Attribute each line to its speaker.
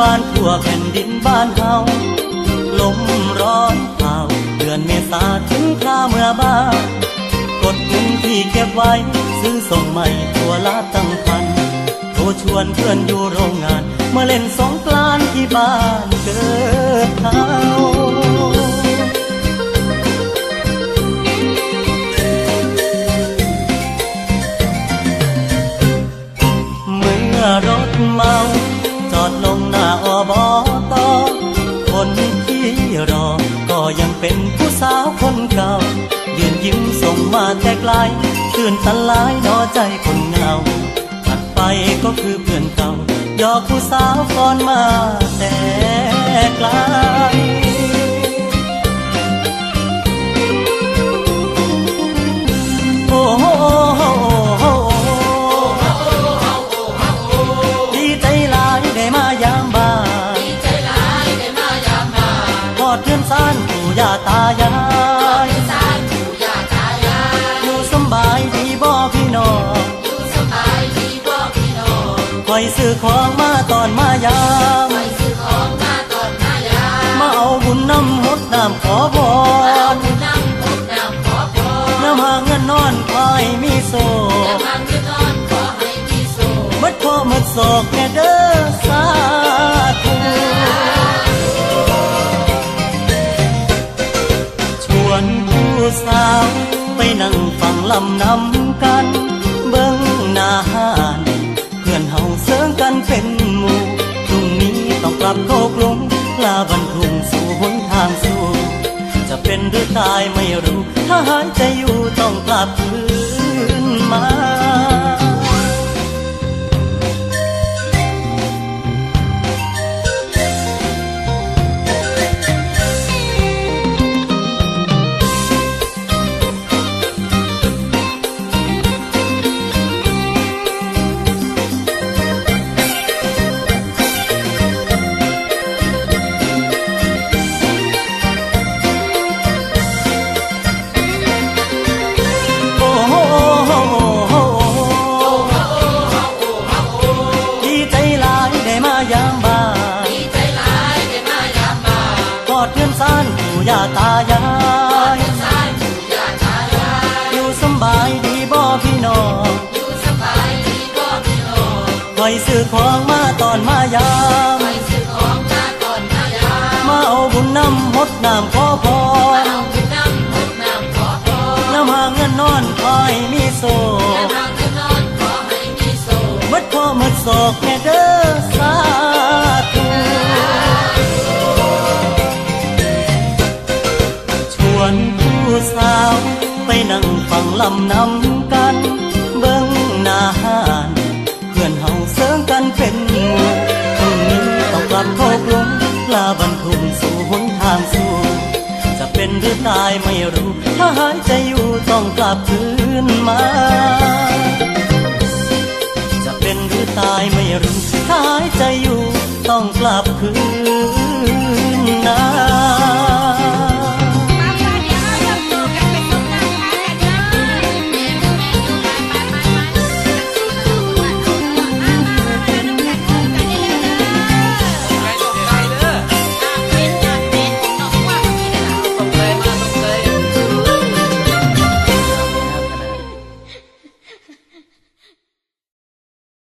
Speaker 1: บ้านทั่วแผ่นดินบ้านเฮาลมร้อนเผาเดือนเมษาถึงข้าเมื่อบ้านกดเงินที่เก็บไว้ ซื้อส่งใหม่ตัวละตั้งพันโทรชวนเพื่อนอยู่โรงงานมาเล่นสงกรานต์ที่บ้านเกิด ก็ยังเป็นผู้สาวคนเก่า ยืนยิ้มส่งมาแต่ไกลตื่นตันลายนอใจคนเหงาถัดไปก็คือเพื่อนเก่ายอกผู้สาวก่อนมาแต่ไกล อยซื้อของมาตอนมายามคอยซื้อของมาตอนมายามมาเอาบุญน้ำมดน้ำขอพรน้ำหางเงินนอนคอยมีโซมัดพ่อมัดศอกแน่เด้อสาธุชวนผู้สาวไปนั่งฟังลำนำ เฮาเสริงกันเป็นหมู่พรุ่งนี้ต้องกลับโคกลุงลาบรรทุงสู่หนทางสู่ จะเป็นหรือตายไม่รู้ ถ้าหายใจอยู่ต้องกลับคืนมา อดเพื่อนสานปู่ย่าตายายอยู่สำบายดีบ่พี่น้องอยู่สบายดีบ่พี่น้องคอยซื้อของมาตอนมายามคอยซื้อของมาตอนมายามมาเอาบุญน้ำมดน้ำขอพร ไปนั่งฟังลำนำกัน เบิ้งนาหานเพื่อนเฮาเสิร์งกันเป็นหมู่พรุ่งนี้ต้องกลับโคกลุงลาบรรทุงสู่หนทางสู่ จะเป็นหรือตายไม่รู้ ถ้าหายใจอยู่ต้องกลับคืนมา จะเป็นหรือตายไม่รู้ ถ้าหายใจอยู่ต้องกลับคืน